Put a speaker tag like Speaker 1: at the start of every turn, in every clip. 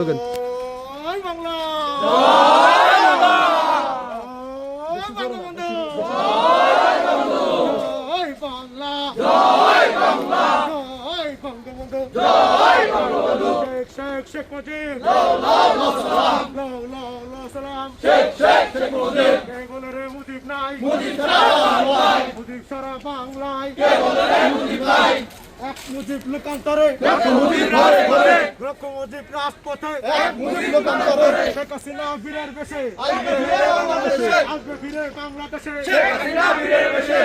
Speaker 1: শেখ মুজিব। সালাম। শেখ শেখ শেখ মুজিব। কে বলে রে মুজিব নাই। মুজিব সারা বাংলায়। মুজিব সারা বাংলায়। কে বলে মুজিব নাই। এক মুজিব লোকান্তরে। এক মুজিব ঘরে ঘরে লক্ষ মুজিব রাজপথে। এক মুজিব লোকান্তরে। শেখ হাসিনা বীরের বেশে। আসবে ফিরে বাংলাদেশে। আসবে ফিরে বাংলাদেশে। শেখ হাসিনা বীরের বেশে।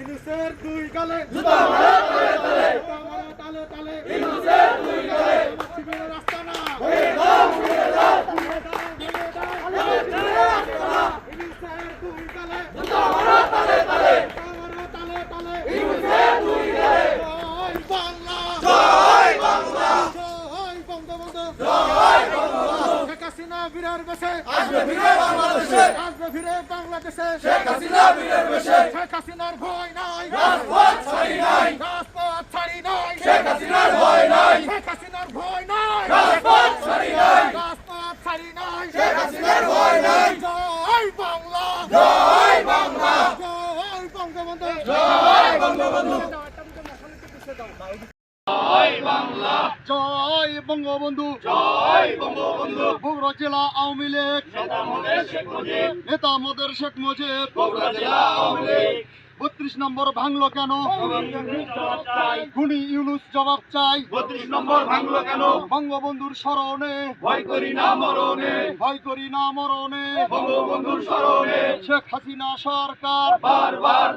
Speaker 1: ইনুসের দুই গালে। জুতা মারে তালে তালে জুতা মারে তালে তালে ইনুসের দুই গালে আমার শিবিরের রাস্তা না হয়ে দাও হয়ে দাও হয়ে দাও হয়ে দাও আমার শিবিরের রাস্তা না ইনুসের দুই গালে জুতা মারে তালে তালে জুতা মারে তালে তালে ইনুসের দুই গালে জয় বাংলা জয় বাংলা জয় বঙ্গবন্ধু জয় বঙ্গবন্ধু শেখ হাসিনা বীরের বেশে। আসবে ফিরে বাংলাদেশে। আসবে ফিরে বাংলাদেশে। শেখ হাসিনা বীরের বেশে। শেখ হাসিনার ভয় নাই। রাজপথ ছাড়ি নাই। রাজপথ ছাড়ি নাই। শেখ হাসিনার ভয় নাই। শেখ হাসিনার ভয় নাই। রাজপথ ছাড়ি নাই। রাজপথ ছাড়ি নাই। শেখ হাসিনার ভয় নাই। জয় বাংলা। জয় বাংলা। জয় বঙ্গবন্ধু। জয় বঙ্গবন্ধু। জয় বঙ্গবন্ধু। জয় বঙ্গবন্ধু। বগুড়া জেলা আওয়ামী লীগ। নেতা মোদের শেখ মুজিব। বগুড়া জেলা আওয়ামী লীগ। বত্রিশ নম্বর ভাঙলো কেন? খুনি ইউনুস জবাব চাই।
Speaker 2: বত্রিশ নম্বর ভাঙলো কেন?
Speaker 1: বঙ্গবন্ধুর স্মরণে।
Speaker 2: ভয় করি না মরণে।
Speaker 1: ভয় করি না মরণে।
Speaker 2: বঙ্গবন্ধুর স্মরণে।
Speaker 1: শেখ হাসিনা সরকার।
Speaker 2: বারবার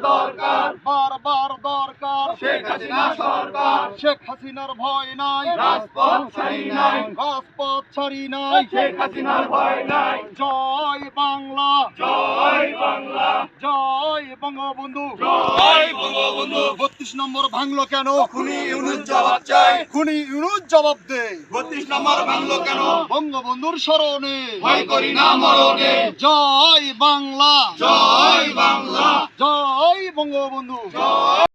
Speaker 2: শেখ হাসিনা সরকার।
Speaker 1: শেখ হাসিনার ভয় নাই।
Speaker 2: রাজপথ ছাড়ি নাই।
Speaker 1: রাজপথ ছাড়ি নাই।
Speaker 2: শেখ হাসিনার ভয় নাই।
Speaker 1: জয় বাংলা।
Speaker 2: জয় বাংলা।
Speaker 1: জয় বঙ্গবন্ধু।
Speaker 2: জয় বঙ্গবন্ধু।
Speaker 1: বত্রিশ নম্বর ভাঙলো কেন?
Speaker 2: খুনি ইউনুস জবাব চাই।
Speaker 1: খুনি ইউনুস জবাব দে।
Speaker 2: বত্রিশ নম্বর ভাঙলো কেন?
Speaker 1: বঙ্গবন্ধুর স্মরণে।
Speaker 2: ভয় করি না মরণে।
Speaker 1: জয় বাংলা।
Speaker 2: জয় বাংলা।
Speaker 1: জয় বঙ্গবন্ধু।
Speaker 2: জয়